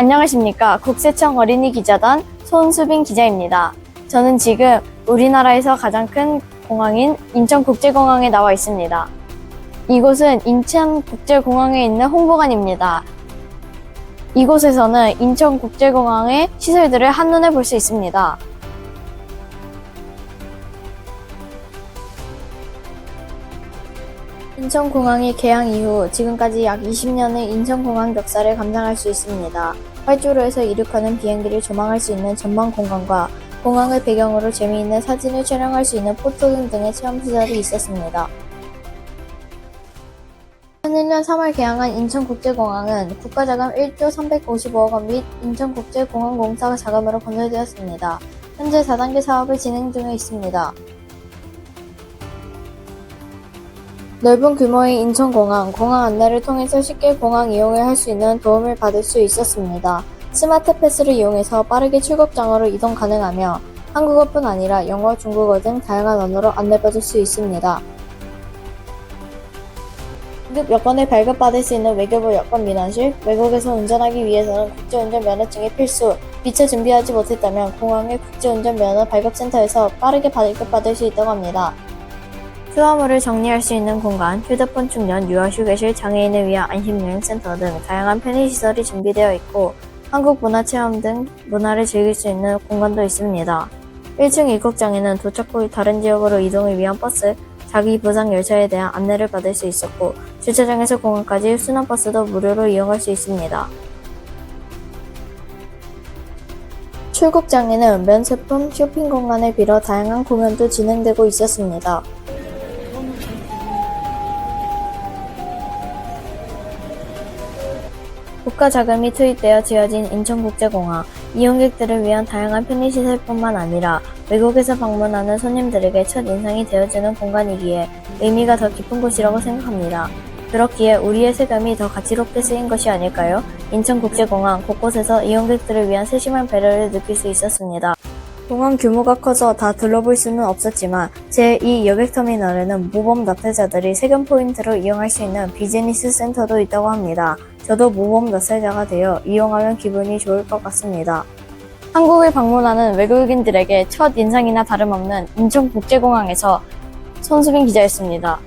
안녕하십니까. 국세청 어린이 기자단 손수빈 기자입니다. 저는 지금 우리나라에서 가장 큰 공항인 인천국제공항에 나와 있습니다. 이곳은 인천국제공항에 있는 홍보관입니다. 이곳에서는 인천국제공항의 시설들을 한눈에 볼 수 있습니다. 인천공항이 개항 이후 지금까지 약 20년의 인천공항 역사를 감상할 수 있습니다. 활주로에서 이륙하는 비행기를 조망할 수 있는 전망 공간과 공항을 배경으로 재미있는 사진을 촬영할 수 있는 포토존 등의 체험 시설이 있었습니다. 2001년 3월 개항한 인천국제공항은 국가자금 1조 355억 원 및 인천국제공항공사 자금으로 건설되었습니다. 현재 4단계 사업을 진행 중에 있습니다. 넓은 규모의 인천공항, 공항 안내를 통해서 쉽게 공항 이용을 할 수 있는 도움을 받을 수 있었습니다. 스마트 패스를 이용해서 빠르게 출국장으로 이동 가능하며 한국어뿐 아니라 영어, 중국어 등 다양한 언어로 안내받을 수 있습니다. 긴급 여권을 발급받을 수 있는 외교부 여권 민원실, 외국에서 운전하기 위해서는 국제운전 면허증이 필수, 미처 준비하지 못했다면 공항의 국제운전 면허 발급센터에서 빠르게 발급받을 수 있다고 합니다. 수화물을 정리할 수 있는 공간, 휴대폰 충전, 유아 휴게실, 장애인을 위한 안심여행센터 등 다양한 편의시설이 준비되어 있고 한국 문화체험 등 문화를 즐길 수 있는 공간도 있습니다. 1층 입국장에는 도착 후 다른 지역으로 이동을 위한 버스, 자기 보상 열차에 대한 안내를 받을 수 있었고 주차장에서 공항까지 순환버스도 무료로 이용할 수 있습니다. 출국장에는 면세품, 쇼핑 공간을 빌어 다양한 공연도 진행되고 있었습니다. 국가 자금이 투입되어 지어진 인천국제공항, 이용객들을 위한 다양한 편의시설뿐만 아니라 외국에서 방문하는 손님들에게 첫 인상이 되어주는 공간이기에 의미가 더 깊은 곳이라고 생각합니다. 그렇기에 우리의 세금이 더 가치롭게 쓰인 것이 아닐까요? 인천국제공항 곳곳에서 이용객들을 위한 세심한 배려를 느낄 수 있었습니다. 공항 규모가 커서 다 둘러볼 수는 없었지만 제2 여객터미널에는 모범 납세자들이 세금 포인트로 이용할 수 있는 비즈니스 센터도 있다고 합니다. 저도 모범 납세자가 되어 이용하면 기분이 좋을 것 같습니다. 한국을 방문하는 외국인들에게 첫 인상이나 다름없는 인천국제공항에서 손수빈 기자였습니다.